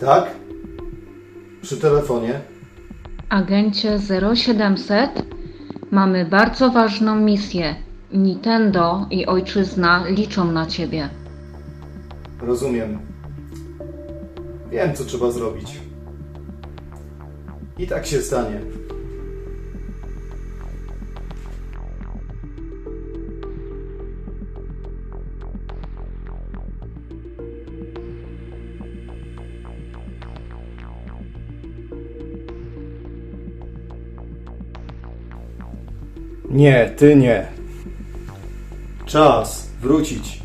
Tak? Przy telefonie? Agencie 0700 mamy bardzo ważną misję. Nintendo i ojczyzna liczą na ciebie. Rozumiem. Wiem, co trzeba zrobić. I tak się stanie. Nie, ty nie. Czas wrócić.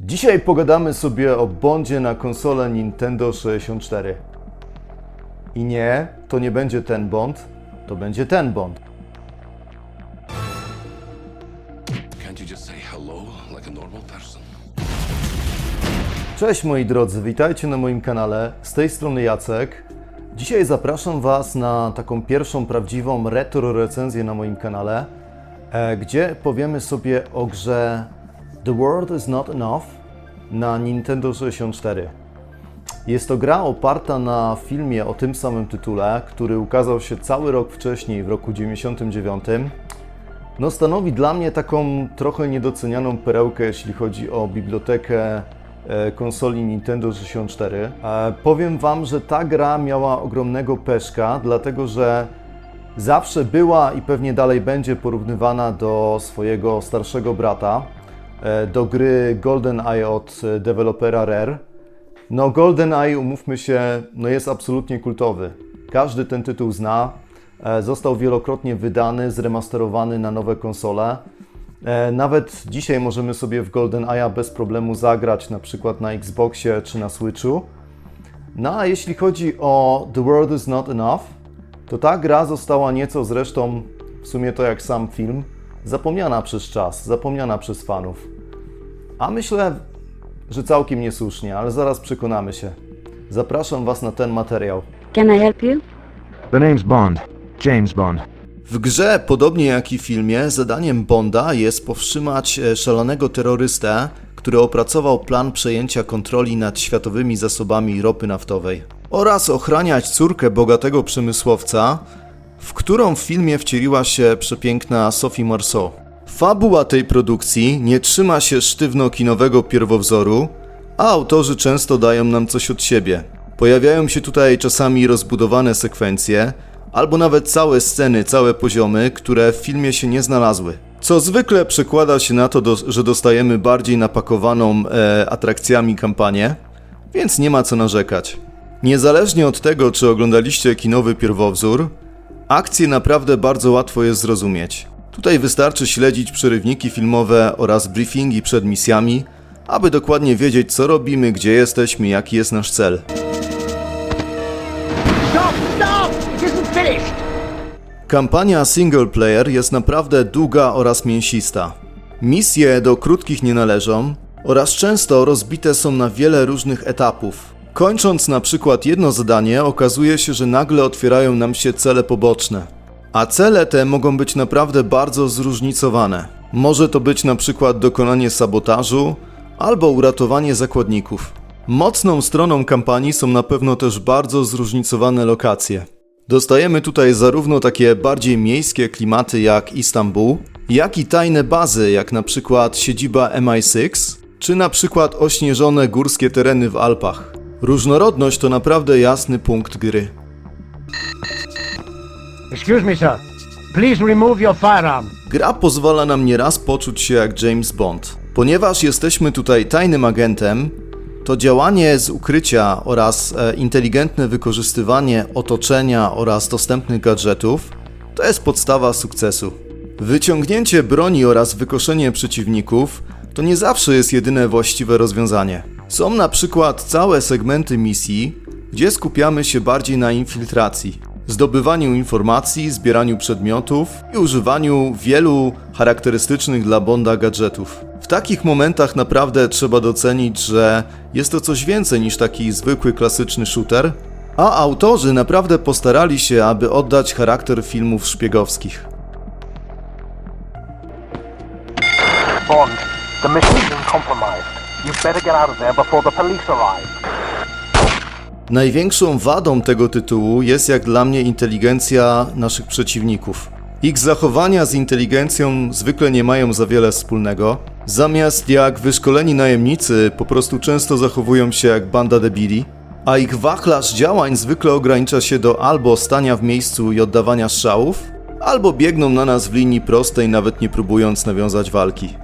Dzisiaj pogadamy sobie o Bondzie na konsolę Nintendo 64. I nie, to nie będzie ten Bond, to będzie ten Bond. Just say hello like a normal person? Cześć moi drodzy, witajcie na moim kanale. Z tej strony Jacek. Dzisiaj zapraszam Was na taką pierwszą prawdziwą retro recenzję na moim kanale, e, gdzie powiemy sobie o grze The World is Not Enough na Nintendo 64. Jest to gra oparta na filmie o tym samym tytule, który ukazał się cały rok wcześniej, w roku 99. No, stanowi dla mnie taką trochę niedocenianą perełkę, jeśli chodzi o bibliotekę e, konsoli Nintendo 64. E, Powiem Wam, że ta gra miała ogromnego peszka, dlatego że zawsze była i pewnie dalej będzie porównywana do swojego starszego brata, e, do gry GoldenEye od dewelopera Rare. No GoldenEye, umówmy się, no jest absolutnie kultowy. Każdy ten tytuł zna. E, Został wielokrotnie wydany, zremasterowany na nowe konsole. E, Nawet dzisiaj możemy sobie w GoldenEye'a bez problemu zagrać, na przykład na Xboxie czy na Switchu. No a jeśli chodzi o The World is Not Enough, to ta gra została nieco zresztą, w sumie to jak sam film, zapomniana przez czas, zapomniana przez fanów. A myślę, że całkiem niesłusznie, ale zaraz przekonamy się. Zapraszam Was na ten materiał. Can I help you? The name's Bond. James Bond. W grze, podobnie jak i w filmie, zadaniem Bonda jest powstrzymać e, szalonego terrorystę, który opracował plan przejęcia kontroli nad światowymi zasobami ropy naftowej oraz ochraniać córkę bogatego przemysłowca, w którą w filmie wcieliła się przepiękna Sophie Marceau. Fabuła tej produkcji nie trzyma się sztywno kinowego pierwowzoru, a autorzy często dają nam coś od siebie. Pojawiają się tutaj czasami rozbudowane sekwencje, albo nawet całe sceny, całe poziomy, które w filmie się nie znalazły. Co zwykle przekłada się na to, że dostajemy bardziej napakowaną e, atrakcjami kampanię, więc nie ma co narzekać. Niezależnie od tego, czy oglądaliście kinowy pierwowzór, akcje naprawdę bardzo łatwo jest zrozumieć. Tutaj wystarczy śledzić przerywniki filmowe oraz briefingi przed misjami, aby dokładnie wiedzieć, co robimy, gdzie jesteśmy, jaki jest nasz cel. Kampania single player jest naprawdę długa oraz mięsista. Misje do krótkich nie należą oraz często rozbite są na wiele różnych etapów. Kończąc na przykład jedno zadanie, okazuje się, że nagle otwierają nam się cele poboczne. A cele te mogą być naprawdę bardzo zróżnicowane. Może to być na przykład dokonanie sabotażu albo uratowanie zakładników. Mocną stroną kampanii są na pewno też bardzo zróżnicowane lokacje. Dostajemy tutaj zarówno takie bardziej miejskie klimaty jak Istanbul, jak i tajne bazy jak na przykład siedziba MI6, czy na przykład ośnieżone górskie tereny w Alpach. Różnorodność to naprawdę jasny punkt gry. Excuse me, sir. Please remove your firearm. Gra pozwala nam nieraz poczuć się jak James Bond. Ponieważ jesteśmy tutaj tajnym agentem, to działanie z ukrycia oraz e, inteligentne wykorzystywanie otoczenia oraz dostępnych gadżetów to jest podstawa sukcesu. Wyciągnięcie broni oraz wykoszenie przeciwników to nie zawsze jest jedyne właściwe rozwiązanie. Są na przykład całe segmenty misji, gdzie skupiamy się bardziej na infiltracji, zdobywaniu informacji, zbieraniu przedmiotów i używaniu wielu charakterystycznych dla Bonda gadżetów. W takich momentach naprawdę trzeba docenić, że jest to coś więcej niż taki zwykły klasyczny shooter, a autorzy naprawdę postarali się, aby oddać charakter filmów szpiegowskich. Bond, the mission's been compromised. You'd better get out of there before the police arrive. Największą wadą tego tytułu jest jak dla mnie inteligencja naszych przeciwników. Ich zachowania z inteligencją zwykle nie mają za wiele wspólnego. Zamiast jak wyszkoleni najemnicy, po prostu często zachowują się jak banda debili, a ich wachlarz działań zwykle ogranicza się do albo stania w miejscu i oddawania strzałów, albo biegną na nas w linii prostej, nawet nie próbując nawiązać walki.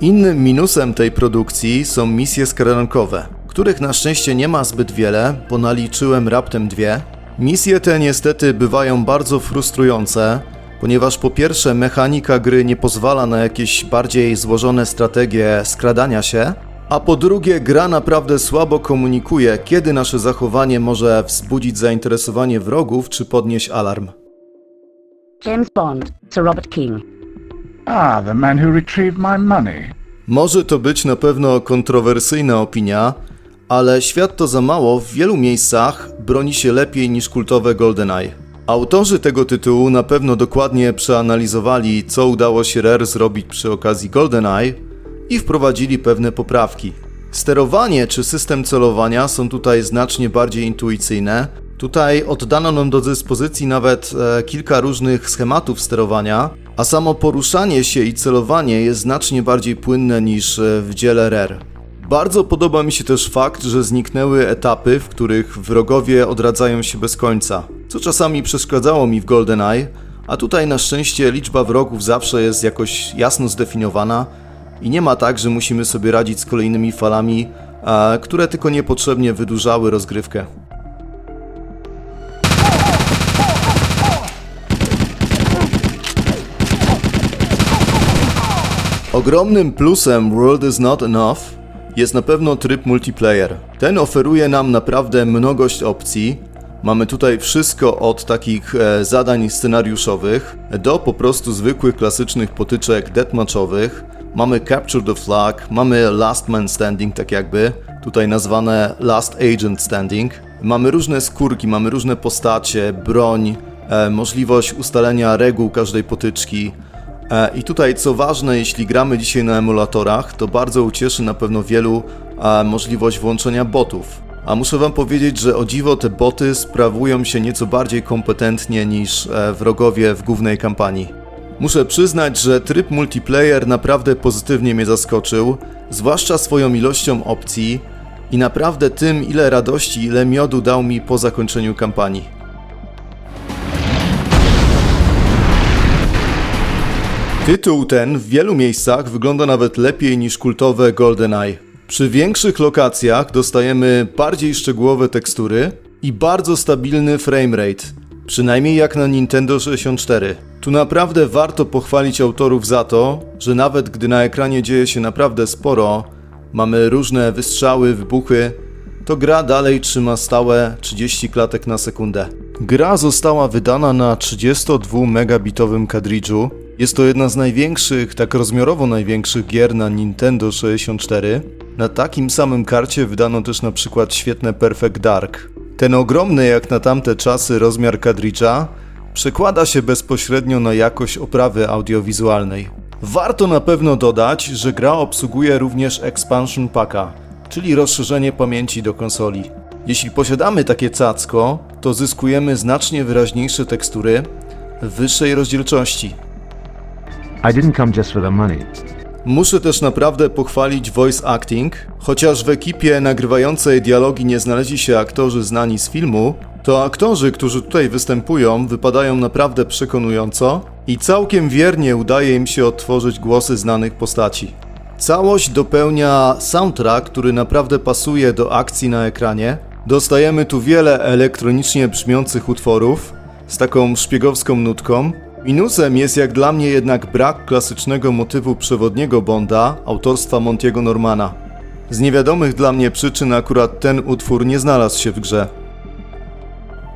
Innym minusem tej produkcji są misje skradankowe, których na szczęście nie ma zbyt wiele, bo naliczyłem raptem dwie. Misje te niestety bywają bardzo frustrujące, ponieważ po pierwsze mechanika gry nie pozwala na jakieś bardziej złożone strategie skradania się, a po drugie gra naprawdę słabo komunikuje, kiedy nasze zachowanie może wzbudzić zainteresowanie wrogów czy podnieść alarm. James Bond, Sir Robert King. Ah, the man who retrieved my money. Może to być na pewno kontrowersyjna opinia, ale świat to za mało w wielu miejscach broni się lepiej niż kultowe GoldenEye. Autorzy tego tytułu na pewno dokładnie przeanalizowali, co udało się Rare zrobić przy okazji GoldenEye i wprowadzili pewne poprawki. Sterowanie czy system celowania są tutaj znacznie bardziej intuicyjne. Tutaj oddano nam do dyspozycji nawet e, kilka różnych schematów sterowania, a samo poruszanie się i celowanie jest znacznie bardziej płynne niż e, w dziele Rare. Bardzo podoba mi się też fakt, że zniknęły etapy, w których wrogowie odradzają się bez końca, co czasami przeszkadzało mi w GoldenEye, a tutaj na szczęście liczba wrogów zawsze jest jakoś jasno zdefiniowana i nie ma tak, że musimy sobie radzić z kolejnymi falami, które tylko niepotrzebnie wydłużały rozgrywkę. Ogromnym plusem World is Not Enough jest na pewno tryb multiplayer. Ten oferuje nam naprawdę mnogość opcji. Mamy tutaj wszystko od takich e, zadań scenariuszowych do po prostu zwykłych klasycznych potyczek deathmatchowych. Mamy Capture the Flag, mamy Last Man Standing tak jakby, tutaj nazwane Last Agent Standing. Mamy różne skórki, mamy różne postacie, broń, e, możliwość ustalenia reguł każdej potyczki. E, I tutaj, co ważne, jeśli gramy dzisiaj na emulatorach, to bardzo ucieszy na pewno wielu e, możliwość włączenia botów. A muszę Wam powiedzieć, że o dziwo te boty sprawują się nieco bardziej kompetentnie niż e, wrogowie w głównej kampanii. Muszę przyznać, że tryb multiplayer naprawdę pozytywnie mnie zaskoczył, zwłaszcza swoją ilością opcji i naprawdę tym, ile radości, ile miodu dał mi po zakończeniu kampanii. Tytuł ten w wielu miejscach wygląda nawet lepiej niż kultowe GoldenEye. Przy większych lokacjach dostajemy bardziej szczegółowe tekstury i bardzo stabilny framerate, przynajmniej jak na Nintendo 64. Tu naprawdę warto pochwalić autorów za to, że nawet gdy na ekranie dzieje się naprawdę sporo, mamy różne wystrzały, wybuchy, to gra dalej trzyma stałe 30 klatek na sekundę. Gra została wydana na 32 megabitowym kadridżu. Jest to jedna z największych, tak rozmiarowo największych gier na Nintendo 64. Na takim samym karcie wydano też na przykład świetne Perfect Dark. Ten ogromny jak na tamte czasy rozmiar kadridża przekłada się bezpośrednio na jakość oprawy audiowizualnej. Warto na pewno dodać, że gra obsługuje również Expansion Packa, czyli rozszerzenie pamięci do konsoli. Jeśli posiadamy takie cacko, to zyskujemy znacznie wyraźniejsze tekstury w wyższej rozdzielczości. I didn't come just for the money. Muszę też naprawdę pochwalić voice acting. Chociaż w ekipie nagrywającej dialogi nie znaleźli się aktorzy znani z filmu, to aktorzy, którzy tutaj występują, wypadają naprawdę przekonująco i całkiem wiernie udaje im się odtworzyć głosy znanych postaci. Całość dopełnia soundtrack, który naprawdę pasuje do akcji na ekranie. Dostajemy tu wiele elektronicznie brzmiących utworów z taką szpiegowską nutką. Minusem jest jak dla mnie jednak brak klasycznego motywu przewodniego Bonda autorstwa Montiego Normana. Z niewiadomych dla mnie przyczyn akurat ten utwór nie znalazł się w grze.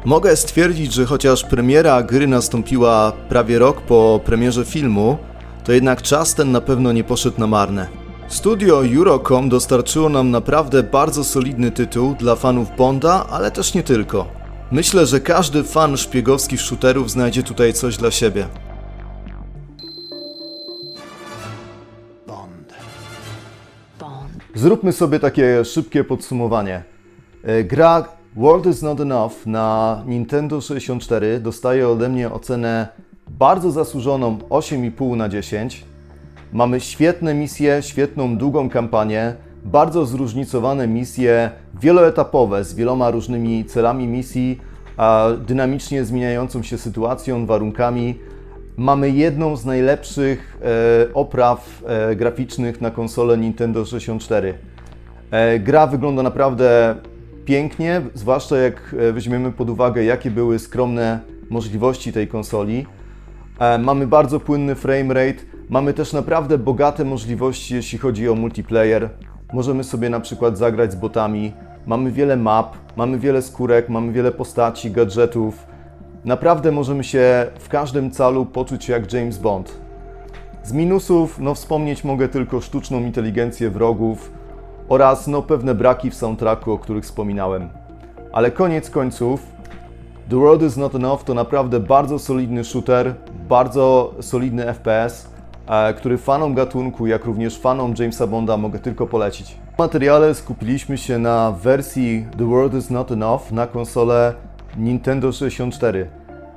Mogę stwierdzić, że chociaż premiera gry nastąpiła prawie rok po premierze filmu, to jednak czas ten na pewno nie poszedł na marne. Studio Eurocom dostarczyło nam naprawdę bardzo solidny tytuł dla fanów Bonda, ale też nie tylko. Myślę, że każdy fan szpiegowskich shooterów znajdzie tutaj coś dla siebie. Zróbmy sobie takie szybkie podsumowanie. E, Gra World is Not Enough na Nintendo 64 dostaje ode mnie ocenę bardzo zasłużoną 8,5 na 10. Mamy świetne misje, świetną, długą kampanię, bardzo zróżnicowane misje, wieloetapowe z wieloma różnymi celami misji, a dynamicznie zmieniającą się sytuacją, warunkami. Mamy jedną z najlepszych e, opraw e, graficznych na konsolę Nintendo 64. E, gra wygląda naprawdę pięknie, zwłaszcza jak weźmiemy pod uwagę, jakie były skromne możliwości tej konsoli. Mamy bardzo płynny framerate, mamy też naprawdę bogate możliwości, jeśli chodzi o multiplayer. Możemy sobie na przykład zagrać z botami, mamy wiele map, mamy wiele skórek, mamy wiele postaci, gadżetów. Naprawdę możemy się w każdym calu poczuć jak James Bond. Z minusów, no wspomnieć mogę tylko sztuczną inteligencję wrogów oraz no pewne braki w soundtracku, o których wspominałem. Ale koniec końców, The World is Not Enough to naprawdę bardzo solidny shooter, bardzo solidny FPS, który fanom gatunku, jak również fanom Jamesa Bonda mogę tylko polecić. W materiale skupiliśmy się na wersji The World is Not Enough na konsolę Nintendo 64.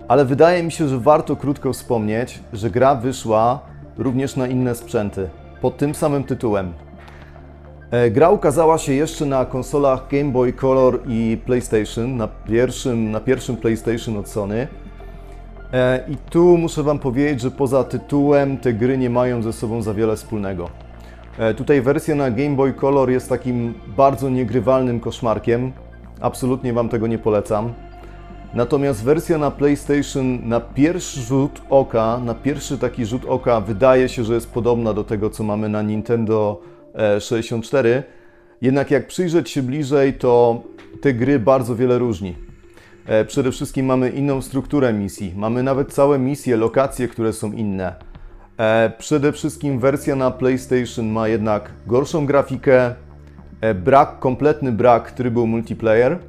Ale wydaje mi się, że warto krótko wspomnieć, że gra wyszła również na inne sprzęty pod tym samym tytułem. E, Gra ukazała się jeszcze na konsolach Game Boy Color i PlayStation, na pierwszym, na pierwszym PlayStation od Sony. E, I tu muszę Wam powiedzieć, że poza tytułem te gry nie mają ze sobą za wiele wspólnego. E, Tutaj wersja na Game Boy Color jest takim bardzo niegrywalnym koszmarkiem. Absolutnie Wam tego nie polecam. Natomiast wersja na PlayStation na pierwszy rzut oka, na pierwszy taki rzut oka wydaje się, że jest podobna do tego, co mamy na Nintendo e, 64. Jednak jak przyjrzeć się bliżej, to te gry bardzo wiele różni. E, Przede wszystkim mamy inną strukturę misji, mamy nawet całe misje, lokacje, które są inne. E, Przede wszystkim wersja na PlayStation ma jednak gorszą grafikę, e, brak, kompletny brak trybu multiplayer,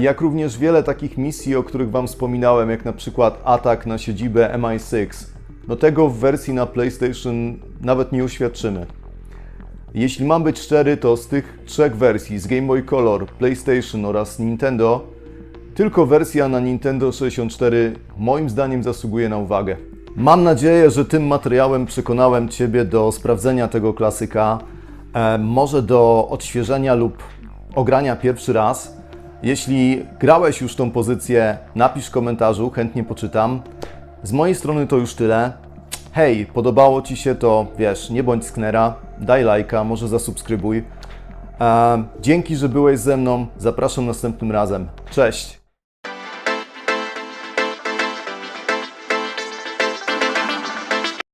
jak również wiele takich misji, o których Wam wspominałem, jak na przykład atak na siedzibę MI6. No tego w wersji na PlayStation nawet nie uświadczymy. Jeśli mam być szczery, to z tych trzech wersji, z Game Boy Color, PlayStation oraz Nintendo, tylko wersja na Nintendo 64 moim zdaniem zasługuje na uwagę. Mam nadzieję, że tym materiałem przekonałem Ciebie do sprawdzenia tego klasyka, e, może do odświeżenia lub ogrania pierwszy raz. Jeśli grałeś już tą pozycję, napisz w komentarzu, chętnie poczytam. Z mojej strony to już tyle. Hej, podobało Ci się to, wiesz, nie bądź sknera, daj lajka, może zasubskrybuj. E, dzięki, że byłeś ze mną, zapraszam następnym razem. Cześć!